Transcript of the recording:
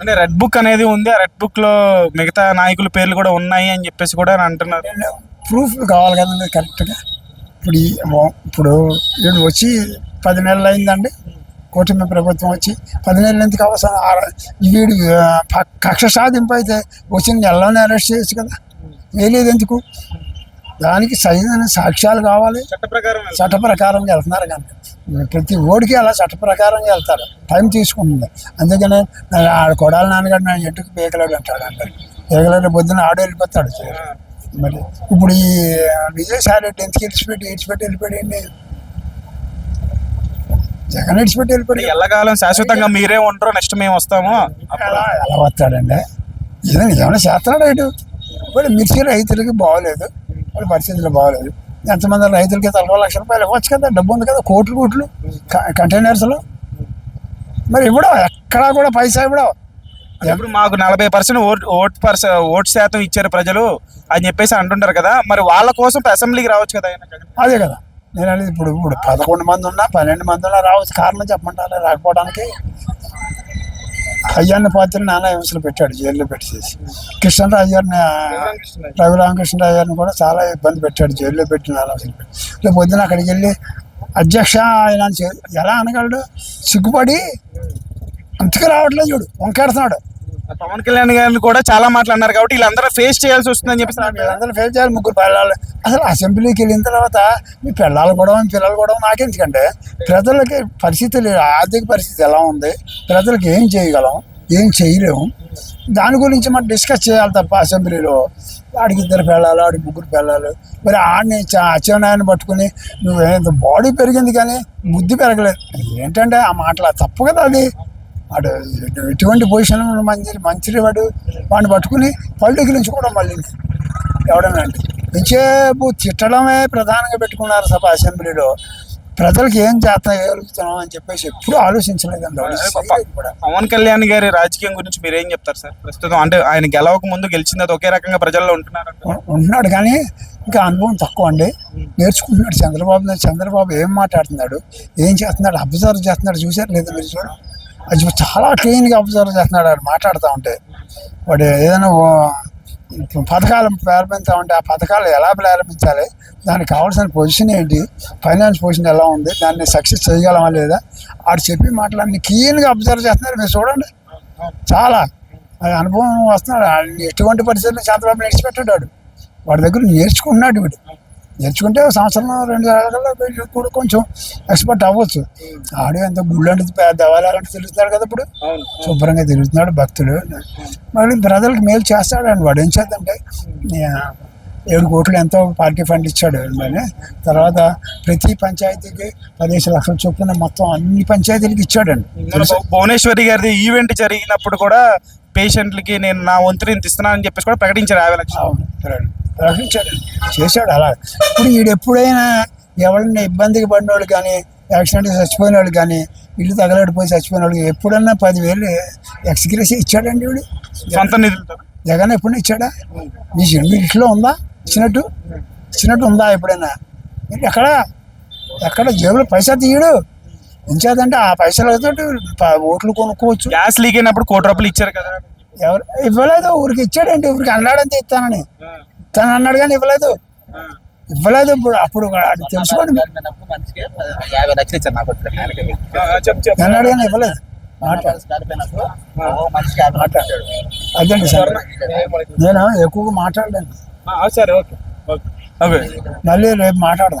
అంటే red book అనేది ఉంది. ఆ రెడ్ బుక్లో మిగతా నాయకుల పేర్లు కూడా ఉన్నాయి అని చెప్పేసి కూడా అంటున్నారు. ప్రూఫ్ కావాలి కదండి కరెక్ట్గా ఇప్పుడు ఇప్పుడు వీడు వచ్చి పది నెలలు అయిందండి. కూటమి ప్రభుత్వం వచ్చి పది నెలలు ఎందుకు అవసరం? వీడు కక్ష సాధింపు అయితే వచ్చిన నెలలోనే అరెస్ట్ చేయొచ్చు కదా? వేయలేదు ఎందుకు? దానికి సరైన సాక్ష్యాలు కావాలి. చట్ట ప్రకారం చట్ట ప్రకారం వెళ్తున్నారు కానీ ప్రతి ఓడికి అలా చట్ట ప్రకారం వెళ్తారు. టైం తీసుకుంటుంది. అందుకనే ఆడ కొడాలి నాన్నగారు నా ఎట్టుకు పేకలేడు అంటాడు అంటే పేకలేడు పొద్దున్న ఆడు వెళ్ళిపోతాడు. మరి ఇప్పుడు ఈ విజయసాయి రెడ్డి ఎందుకు ఇడిచిపెట్టి ఇడిచిపెట్టి వెళ్ళిపోయాడండి జగన్ ఇడిచిపెట్టి వెళ్ళిపోయాడు. ఎల్లకాలం శాశ్వతంగా మీరే ఉంటారు నెక్స్ట్ మేము వస్తాము. ఎలా ఎలా వస్తాడండి? ఏదైనా ఏమైనా చేస్తున్నాడు ఇటు ఇప్పుడు మిర్చి రైతులకి బాగోలేదు. వాళ్ళ పరిస్థితులు బాగోలేదు. ఎంతమంది రైతులకి నలభై లక్షల రూపాయలు ఇవ్వచ్చు కదా డబ్బు ఉంది కదా కోట్లు కోట్లు కంటైనర్స్లో. మరి ఇవ్వడం ఎక్కడా కూడా పైసా ఇవ్వడం. ఇప్పుడు మాకు నలభై పర్సెంట్ ఓట్ ఓట్ పర్స ఓట్ శాతం ఇచ్చారు ప్రజలు అని చెప్పేసి అంటుంటారు కదా మరి వాళ్ళ కోసం అసెంబ్లీకి రావచ్చు కదా. అదే కదా. నేను అనేది ఇప్పుడు ఇప్పుడు పదకొండు మంది ఉన్నా పన్నెండు మంది ఉన్నా రావచ్చు. కారణం చెప్పమంటారా? రాకపోవడానికి? అయ్యాన్ని పాత్రని నానా హింసలు పెట్టాడు జైల్లో పెట్టేసి కృష్ణరాజు గారిని రవి రామకృష్ణరాజు గారిని కూడా చాలా ఇబ్బంది పెట్టాడు జైల్లో పెట్టి నానా హింసలు పెట్టి. రేపు పొద్దున అక్కడికి వెళ్ళి అధ్యక్ష ఆయన ఎలా అనగలడు? సిగ్గుపడి అంతకు రావట్లేదు చూడు వంకాడుతున్నాడు పవన్ కళ్యాణ్ గారిని కూడా చాలా మాట్లాడినారు కాబట్టి వీళ్ళందరూ ఫేస్ చేయాల్సి వస్తుందని చెప్పేసి నాకు వీళ్ళందరూ ఫేస్ చేయాలి ముగ్గురు పిల్లలు అసలు అసెంబ్లీకి వెళ్ళిన తర్వాత మీ పిల్లలు కూడా పిల్లలు కూడా నాకెందుకంటే ప్రజలకి పరిస్థితులు ఆర్థిక పరిస్థితి ఎలా ఉంది? ప్రజలకు ఏం చేయగలం? ఏం చేయలేము? దాని గురించి మనం డిస్కస్ చేయాలి తప్ప అసెంబ్లీలో ఆడికి ఇద్దరు పిల్లలు ఆడికి ముగ్గురు పిల్లలు మరి ఆడిని అచ్చెన్నాయని పట్టుకుని నువ్వేంత బాడీ పెరిగింది కానీ బుద్ధి పెరగలేదు. ఏంటంటే ఆ మాటలు తప్పు కదా అది. వాడు ఎటువంటి పొజిషన్ మంచి మంత్రి వాడు వాడిని పట్టుకుని పళ్ళుకి నుంచి కూడా మళ్ళీ ఎవడన్నా అంటే. ఎంతసేపు తిట్టడమే ప్రధానంగా పెట్టుకున్నారు సభ అసెంబ్లీలో. ప్రజలకు ఏం చేస్తాగలుగుతున్నాం అని చెప్పేసి ఎప్పుడూ ఆలోచించలేదండి పవన్ కళ్యాణ్ గారి రాజకీయం గురించి మీరు ఏం చెప్తారు సార్? ప్రస్తుతం అంటే ఆయన గెలవక ముందు గెలిచింది అది ఒకే రకంగా ప్రజల్లో ఉంటున్నారు ఉంటున్నాడు కానీ ఇంకా అనుభవం తక్కువ అండి. నేర్చుకుంటున్నాడు చంద్రబాబు చంద్రబాబు ఏం మాట్లాడుతున్నాడు ఏం చేస్తున్నాడు అబ్జర్వ్ చేస్తున్నాడు చూసారు లేదా మీరు చూడండి అది చాలా క్లీన్గా అబ్జర్వ్ చేస్తున్నాడు వాడు మాట్లాడుతూ ఉంటే. వాడు ఏదైనా పథకాలు ప్రారంభిస్తూ ఉంటే ఆ పథకాలు ఎలా ప్రారంభించాలి? దానికి కావాల్సిన పొజిషన్ ఏంటి? ఫైనాన్స్ పొజిషన్ ఎలా ఉంది? దాన్ని సక్సెస్ చేయగలమా లేదా? ఆడు చెప్పి మాటలన్నీ క్లీన్గా అబ్జర్వ్ చేస్తున్నారు. మీరు చూడండి. చాలా. అనుభవం వస్తున్నాడు. ఎటువంటి పరిస్థితుల్లో చంద్రబాబు నేర్చిపెట్టాడు వాడు వాడి దగ్గర నేర్చుకున్నాడు వీడు. నేర్చుకుంటే ఒక సంవత్సరం రెండు నెలల కూడా కొంచెం ఎక్స్పర్ట్ అవ్వచ్చు. ఆడు ఎంత గుళ్ళంటి దేవాలయాలంటే తిరుగుతున్నాడు కదా ఇప్పుడు. శుభ్రంగా తిరుగుతున్నాడు భక్తుడు. మళ్ళీ ప్రజలకు మేలు చేస్తాడు అండి వాడు. ఏం చేద్దంటే ఏడు కోట్లు ఎంతో పార్టీ ఫండ్ ఇచ్చాడు మరి. తర్వాత ప్రతి పంచాయతీకి పదిహేను లక్షల చొప్పున మొత్తం అన్ని పంచాయతీలకు ఇచ్చాడండి భువనేశ్వరి గారిది ఈవెంట్ జరిగినప్పుడు కూడా పేషెంట్లకి నేను నా వంతు ఇంత ఇస్తున్నానని చెప్పేసి కూడా ప్రకటించారు యాభై లక్షలు. అవును ప్రకటించాడు చేశాడు అలా. ఇప్పుడు వీడు ఎప్పుడైనా ఎవరైనా ఇబ్బందికి పడిన వాళ్ళు కానీ యాక్సిడెంట్ చచ్చిపోయిన వాళ్ళు కానీ ఇల్లు తగలడిపోయి చచ్చిపోయిన వాళ్ళకి ఎప్పుడన్నా పదివేలు ఎక్స్గ్రెస్ ఇచ్చాడండి వీడు సొంత నిధులతో. జగన్ ఎప్పుడు ఇచ్చాడా? మీ ఇంట్లో ఉందా? ఇచ్చినట్టు? ఇచ్చినట్టు ఉందా ఎప్పుడైనా? ఎక్కడ ఎక్కడ జేబులో పైసా తీయడు. ఇంచేదంటే ఆ పైసలతో ఓట్లు కొనుక్కోవచ్చు. గ్యాస్ లీక్ అయినప్పుడు కోటి రూపాయలు ఇచ్చారు కదా. ఎవరు? ఇవ్వలేదు ఊరికి ఇచ్చాడండి ఊరికి అన్నాడంతే ఇస్తానని. ఇస్తాను అన్నాడు కానీ ఇవ్వలేదు. ఇవ్వలేదు ఇప్పుడు అప్పుడు అది తెలుసుకోండి. అన్నాడు కానీ ఇవ్వలేదు. అదండి సార్? నేను? ఎక్కువగా మాట్లాడలేను ఆ, సరే ఓకే. ఓకే. ఓకే మళ్ళీ రేపు మాట్లాడదాం.